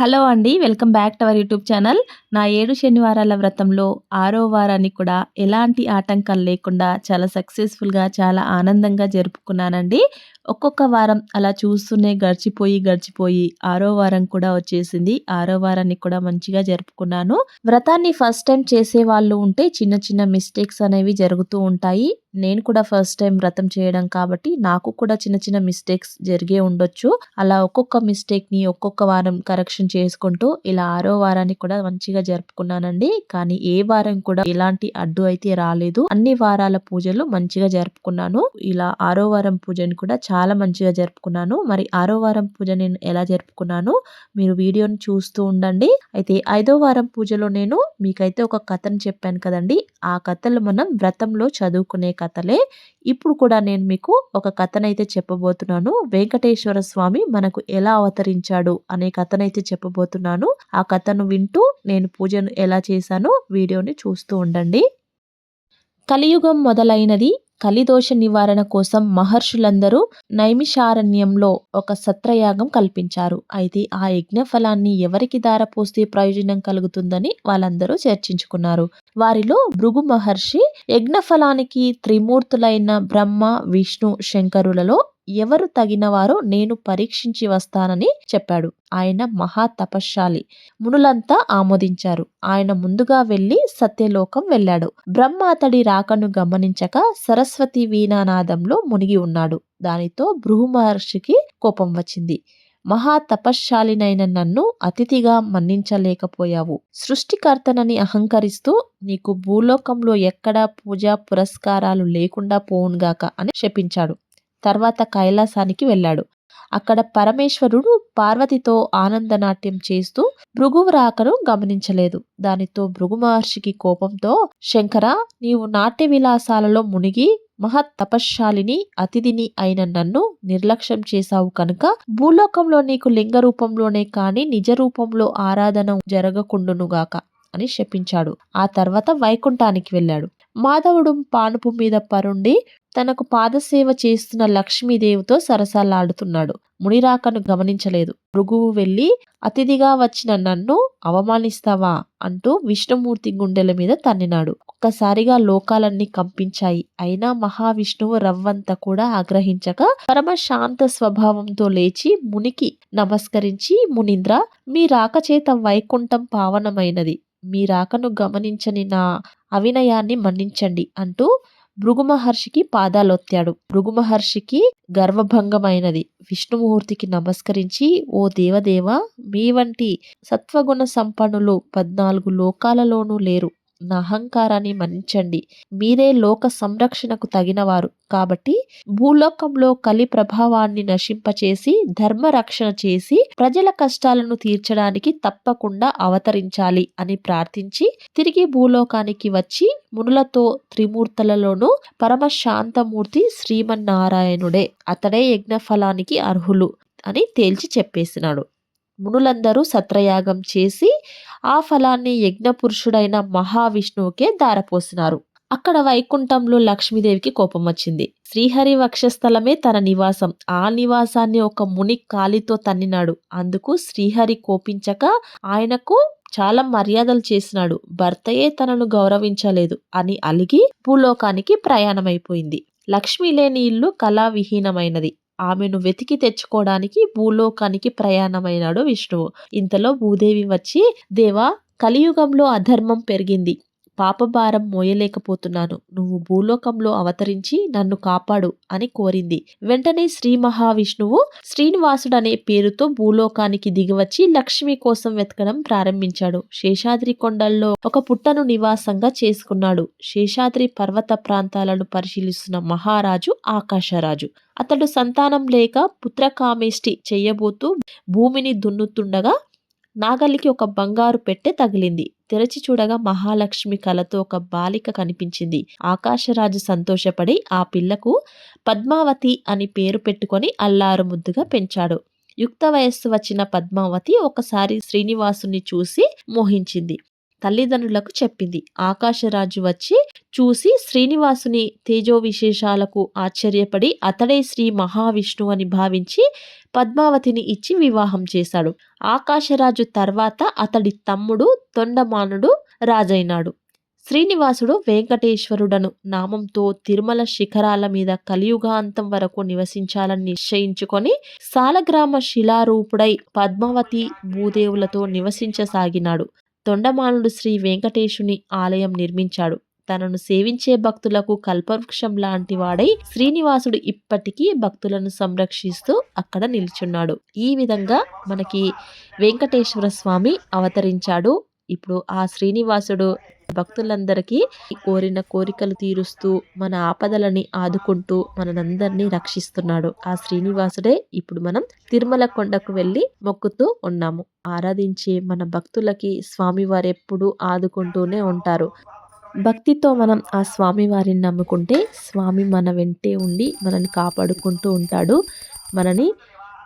Hello అండి welcome back to our YouTube channel. నా ఏడు శనివారాల వ్రతంలో ఆరో వారాన్ని కూడా ఎలాంటి ఆటంకాలు లేకుండా చాలా సక్సెస్ఫుల్గా చాలా ఆనందంగా జరుపుకున్నానండి. ఒక్కొక్క వారం అలా చూస్తూనే గడిచిపోయి గడిచిపోయి ఆరో వారం కూడా వచ్చేసింది. ఆరో వారాన్ని కూడా మంచిగా జరుపుకున్నాను. వ్రతాన్ని ఫస్ట్ టైం చేసే వాళ్ళు ఉంటే చిన్న చిన్న మిస్టేక్స్ అనేవి జరుగుతూ ఉంటాయి. నేను కూడా ఫస్ట్ టైం వ్రతం చేయడం కాబట్టి నాకు కూడా చిన్న చిన్న మిస్టేక్స్ జరిగే ఉండొచ్చు. అలా ఒక్కొక్క మిస్టేక్ని ఒక్కొక్క వారం కరెక్షన్ చేసుకుంటూ ఇలా ఆరో వారాన్ని కూడా మంచిగా జరుపుకున్నానండి. కానీ ఏ వారం కూడా ఎలాంటి అడ్డు అయితే రాలేదు. అన్ని వారాల పూజలు మంచిగా జరుపుకున్నాను. ఇలా ఆరో వారం పూజని కూడా చాలా చాలా మంచిగా జరుపుకున్నాను. మరి ఆరో వారం పూజ నేను ఎలా జరుపుకున్నాను మీరు వీడియోని చూస్తూ ఉండండి. అయితే ఐదో వారం పూజలో నేను మీకైతే ఒక కథను చెప్పాను కదండి. ఆ కథలు మనం వ్రతంలో చదువుకునే కథలే. ఇప్పుడు కూడా నేను మీకు ఒక కథనైతే చెప్పబోతున్నాను. వెంకటేశ్వర స్వామి మనకు ఎలా అవతరించాడు అనే కథనైతే చెప్పబోతున్నాను. ఆ కథను వింటూ నేను పూజను ఎలా చేశానో వీడియోని చూస్తూ ఉండండి. కలియుగం మొదలైనది. కలిదోష నివారణ కోసం మహర్షులందరూ నైమిషారణ్యంలో ఒక సత్రయాగం కల్పించారు. అయితే ఆ యజ్ఞ ఫలాన్ని ఎవరికి దారపోస్తే ప్రయోజనం కలుగుతుందని వాళ్ళందరూ చర్చించుకున్నారు. వారిలో భృగు మహర్షి యజ్ఞ ఫలానికి త్రిమూర్తులైన బ్రహ్మ విష్ణు శంకరులలో ఎవరు తగినవారో నేను పరీక్షించి వస్తానని చెప్పాడు. ఆయన మహా తపశ్శాలి. మునులంతా ఆమోదించారు. ఆయన ముందుగా వెళ్ళి సత్యలోకం వెళ్ళాడు. బ్రహ్మ అతడి రాకను గమనించక సరస్వతి వీణానాదంలో మునిగి ఉన్నాడు. దానితో భృహు మహర్షికి కోపం వచ్చింది. మహా తపశ్శాలినైన నన్ను అతిథిగా మన్నించలేకపోయావు. సృష్టికర్తనని అహంకరిస్తూ నీకు భూలోకంలో ఎక్కడా పూజా పురస్కారాలు లేకుండా పోవునుగాక అని శపించాడు. తర్వాత కైలాసానికి వెళ్ళాడు. అక్కడ పరమేశ్వరుడు పార్వతితో ఆనందనాట్యం చేస్తూ భృగువు రాకను గమనించలేదు. దానితో భృగు మహర్షికి కోపంతో శంకర నీవు నాట్య విలాసాలలో మునిగి మహత్ తపశ్శాలిని అతిథిని అయిన నన్ను నిర్లక్ష్యం చేశావు కనుక భూలోకంలో నీకు లింగ రూపంలోనే కాని నిజ రూపంలో ఆరాధన జరగకుండునుగాక అని శపించాడు. ఆ తర్వాత వైకుంఠానికి వెళ్ళాడు. మాధవుడు పానుపు మీద పరుండి తనకు పాదసేవ చేస్తున్న లక్ష్మీదేవితో సరసాలాడుతున్నాడు. మునిరాకను గమనించలేదు. భృగువు వెళ్ళి అతిథిగా వచ్చిన నన్ను అవమానిస్తావా? అంటూ విష్ణుమూర్తి గుండెల మీద తన్నినాడు. ఒక్కసారిగా లోకాలన్నీ కంపించాయి. అయినా మహావిష్ణువు రవ్వంత కూడా ఆగ్రహించక పరమ శాంత స్వభావంతో లేచి మునికి నమస్కరించి మునింద్ర మీ రాక చేత వైకుంఠం పావనమైనది. మీ రాకను గమనించని నా అవినయాన్ని మన్నించండి అంటూ భృగుమహర్షికి పాదాలొత్తాడు. భృగుమహర్షికి గర్వభంగమైనది. విష్ణుమూర్తికి నమస్కరించి ఓ దేవదేవ మీ వంటి సత్వగుణ సంపన్నులు పద్నాలుగు లోకాలలోనూ లేరు. నా అహంకారాన్ని మన్నించండి. మీరే లోక సంరక్షణకు తగినవారు. కాబట్టి భూలోకంలో కలి ప్రభావాన్ని నశింపచేసి ధర్మ రక్షణ చేసి ప్రజల కష్టాలను తీర్చడానికి తప్పకుండా అవతరించాలి అని ప్రార్థించి తిరిగి భూలోకానికి వచ్చి మునులతో త్రిమూర్తులలోనూ పరమశాంతమూర్తి శ్రీమన్నారాయణుడే. అతడే యజ్ఞఫలానికి అర్హులు అని తేల్చి చెప్పేసినాడు. మునులందరూ సత్రయాగం చేసి ఆ ఫలాన్ని యజ్ఞపురుషుడైన మహావిష్ణువుకే దారపోసినారు. అక్కడ వైకుంఠంలో లక్ష్మీదేవికి కోపం వచ్చింది. శ్రీహరి వక్షస్థలమే తన నివాసం. ఆ నివాసాన్ని ఒక ముని కాలితో తన్నినాడు. అందుకు శ్రీహరి కోపించక ఆయనకు చాలా మర్యాదలు చేసినాడు. భర్తయే తనను గౌరవించలేదు అని అలిగి భూలోకానికి ప్రయాణమైపోయింది. లక్ష్మి లేని ఇల్లు కళావిహీనమైనది. ఆమెను వెతికి తెచ్చుకోవడానికి భూలోకానికి ప్రయాణమైనాడు విష్ణువు. ఇంతలో భూదేవి వచ్చి దేవా కలియుగంలో అధర్మం పెరిగింది. పాపభారం మోయలేకపోతున్నాను. నువ్వు భూలోకంలో అవతరించి నన్ను కాపాడు అని కోరింది. వెంటనే శ్రీ మహావిష్ణువు శ్రీనివాసుడు అనే పేరుతో భూలోకానికి దిగివచ్చి లక్ష్మి కోసం వెతకడం ప్రారంభించాడు. శేషాద్రి కొండల్లో ఒక పుట్టను నివాసంగా చేసుకున్నాడు. శేషాద్రి పర్వత ప్రాంతాలను పరిశీలిస్తున్న మహారాజు ఆకాశరాజు. అతడు సంతానం లేక పుత్రకామేష్టి చేయబోతూ భూమిని దున్నుతుండగా నాగలికి ఒక బంగారు పెట్టె తగిలింది. తెరచి చూడగా మహాలక్ష్మి కలతో ఒక బాలిక కనిపించింది. ఆకాశరాజు సంతోషపడి ఆ పిల్లకు పద్మావతి అని పేరు పెట్టుకొని అల్లారు ముద్దుగా పెంచాడు. యుక్త వయస్సు వచ్చిన పద్మావతి ఒకసారి శ్రీనివాసుని చూసి మోహించింది. తల్లిదండ్రులకు చెప్పింది. ఆకాశరాజు వచ్చి చూసి శ్రీనివాసుని తేజో విశేషాలకు ఆశ్చర్యపడి అతడే శ్రీ మహావిష్ణువు అని భావించి పద్మావతిని ఇచ్చి వివాహం చేశాడు. ఆకాశరాజు తర్వాత అతడి తమ్ముడు తొండమానుడు రాజైనాడు. శ్రీనివాసుడు వెంకటేశ్వరుడను నామంతో తిరుమల శిఖరాల మీద కలియుగాంతం వరకు నివసించాలని నిశ్చయించుకొని సాలగ్రామ శిలారూపుడై పద్మావతి భూదేవులతో నివసించసాగినాడు. తొండమానుడు శ్రీ వెంకటేశుని ఆలయం నిర్మించాడు. తనను సేవించే భక్తులకు కల్పవృక్షం లాంటి వాడై శ్రీనివాసుడు ఇప్పటికీ భక్తులను సంరక్షిస్తూ అక్కడ నిల్చున్నాడు. ఈ విధంగా మనకి వెంకటేశ్వర స్వామి అవతరించాడు. ఇప్పుడు ఆ శ్రీనివాసుడు భక్తులందరికీ కోరిన కోరికలు తీరుస్తూ మన ఆపదలని ఆదుకుంటూ మనందరినీ రక్షిస్తున్నాడు. ఆ శ్రీనివాసుడే ఇప్పుడు మనం తిరుమల కొండకు వెళ్ళి మొక్కుతూ ఉన్నాము. ఆరాధించే మన భక్తులకి స్వామివారు ఎప్పుడూ ఆదుకుంటూనే ఉంటారు. భక్తితో మనం ఆ స్వామి వారిని నమ్ముకుంటే స్వామి మన వెంటే ఉండి మనని కాపాడుకుంటూ ఉంటాడు. మనని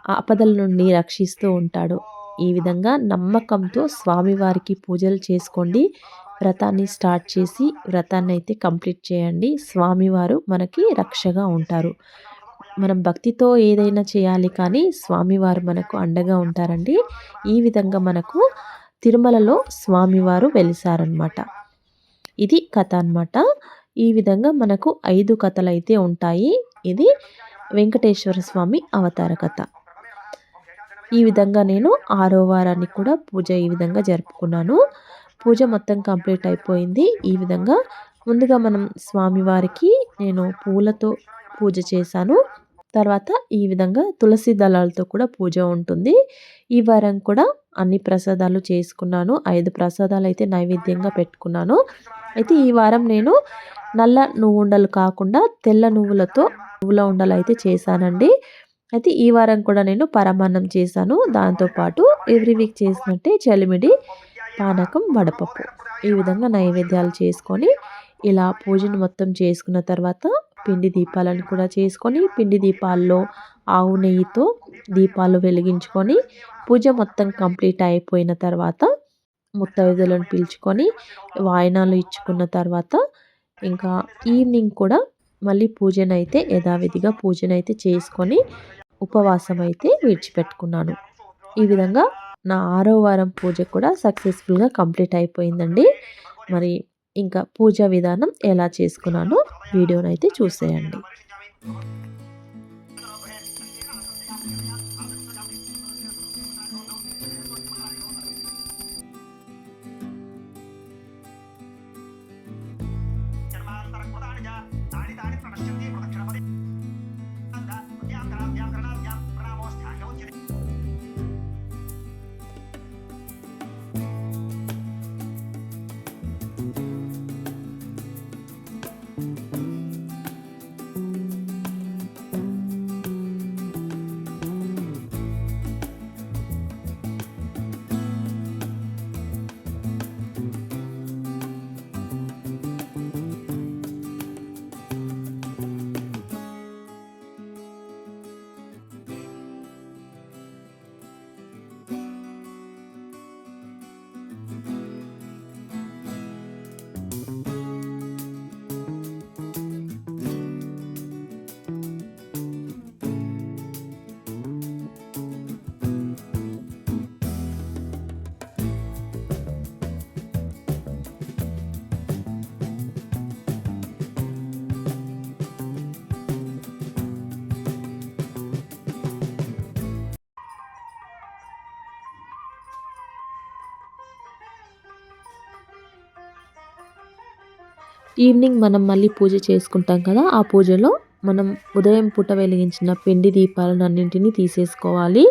ఆపదల నుండి రక్షిస్తూ ఉంటాడు. ఈ విధంగా నమ్మకంతో స్వామివారికి పూజలు చేసుకోండి. వ్రతాన్ని స్టార్ట్ చేసి వ్రతాన్ని అయితే కంప్లీట్ చేయండి. స్వామివారు మనకి రక్షగా ఉంటారు. మనం భక్తితో ఏదైనా చేయాలి కానీ స్వామివారు మనకు అండగా ఉంటారండి. ఈ విధంగా మనకు తిరుమలలో స్వామివారు వెలిసారనమాట ఇది కథ అనమాట ఈ విధంగా మనకు ఐదు కథలు అయితే ఉంటాయి. ఇది వెంకటేశ్వర స్వామి అవతార కథ. ఈ విధంగా నేను ఆరో వారాన్ని కూడా పూజ ఈ విధంగా జరుపుకున్నాను. పూజ మొత్తం కంప్లీట్ అయిపోయింది. ఈ విధంగా ముందుగా మనం స్వామివారికి నేను పూలతో పూజ చేశాను. తర్వాత ఈ విధంగా తులసి దళాలతో కూడా పూజ ఉంటుంది. ఈ వారం కూడా అన్ని ప్రసాదాలు చేసుకున్నాను. ఐదు ప్రసాదాలు అయితే నైవేద్యంగా పెట్టుకున్నాను. అయితే ఈ వారం నేను నల్ల నువ్వు ఉండలు కాకుండా తెల్ల నువ్వులతో నువ్వుల ఉండలు అయితే చేశానండి. అయితే ఈ వారం కూడా నేను పరమాన్నం చేశాను. దాంతోపాటు ఎవ్రీ వీక్ చేసినట్టే చలిమిడి పానకం వడపప్పు. ఈ విధంగా నైవేద్యాలు చేసుకొని ఇలా పూజను మొత్తం చేసుకున్న తర్వాత పిండి దీపాలను కూడా చేసుకొని పిండి దీపాల్లో ఆవు నెయ్యితో దీపాలు వెలిగించుకొని పూజ మొత్తం కంప్లీట్ అయిపోయిన తర్వాత ముత్తైదులను పిలుచుకొని వాయినాలు ఇచ్చుకున్న తర్వాత ఇంకా ఈవినింగ్ కూడా మళ్ళీ పూజనైతే యథావిధిగా పూజనైతే చేసుకొని ఉపవాసం అయితే విడిచిపెట్టుకున్నాను. ఈ విధంగా నా ఆరో వారం పూజ కూడా సక్సెస్ఫుల్గా కంప్లీట్ అయిపోయిందండి. మరి ఇంకా పూజా విధానం ఎలా చేసుకున్నానో వీడియోనైతే చూసేయండి. ఈవినింగ్ మనం మళ్ళీ పూజ చేసుకుంటాం కదా ఆ పూజలో మనం ఉదయం పూట వెలిగించిన పిండి దీపాలను అన్నింటినీ తీసేసుకోవాలి.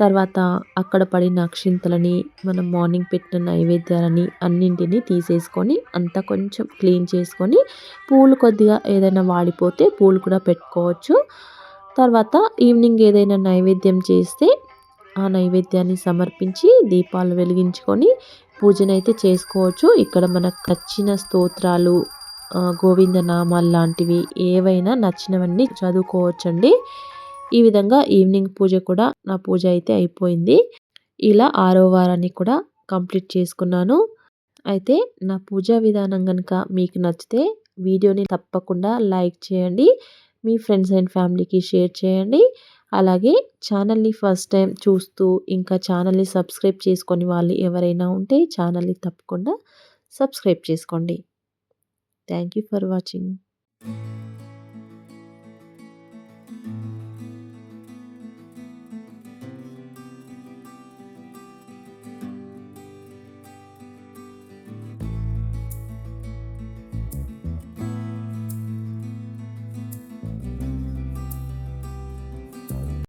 తర్వాత అక్కడ పడిన అక్షింతలని మనం మార్నింగ్ పెట్టిన నైవేద్యాలని అన్నింటినీ తీసేసుకొని అంతా కొంచెం క్లీన్ చేసుకొని పూలు కొద్దిగా ఏదైనా వాడిపోతే పూలు కూడా పెట్టుకోవచ్చు. తర్వాత ఈవినింగ్ ఏదైనా నైవేద్యం చేస్తే ఆ నైవేద్యాన్ని సమర్పించి దీపాలు వెలిగించుకొని పూజనైతే చేసుకోవచ్చు. ఇక్కడ మనకు నచ్చిన స్తోత్రాలు గోవింద నామాలు లాంటివి ఏవైనా నచ్చినవన్నీ చదువుకోవచ్చండి. ఈ విధంగా ఈవినింగ్ పూజ కూడా నా పూజ అయితే అయిపోయింది. ఇలా ఆరో వారాన్ని కూడా కంప్లీట్ చేసుకున్నాను. అయితే నా పూజా విధానం కనుక మీకు నచ్చితే వీడియోని తప్పకుండా లైక్ చేయండి. మీ ఫ్రెండ్స్ అండ్ ఫ్యామిలీకి షేర్ చేయండి. అలాగే ఛానల్ని ఫస్ట్ టైం చూస్తూ ఇంకా ఛానల్ని సబ్స్క్రైబ్ చేసుకొని వాళ్ళు ఎవరైనా ఉంటే ఛానల్ని తప్పకుండా సబ్స్క్రైబ్ చేసుకోండి. Thank you for watching.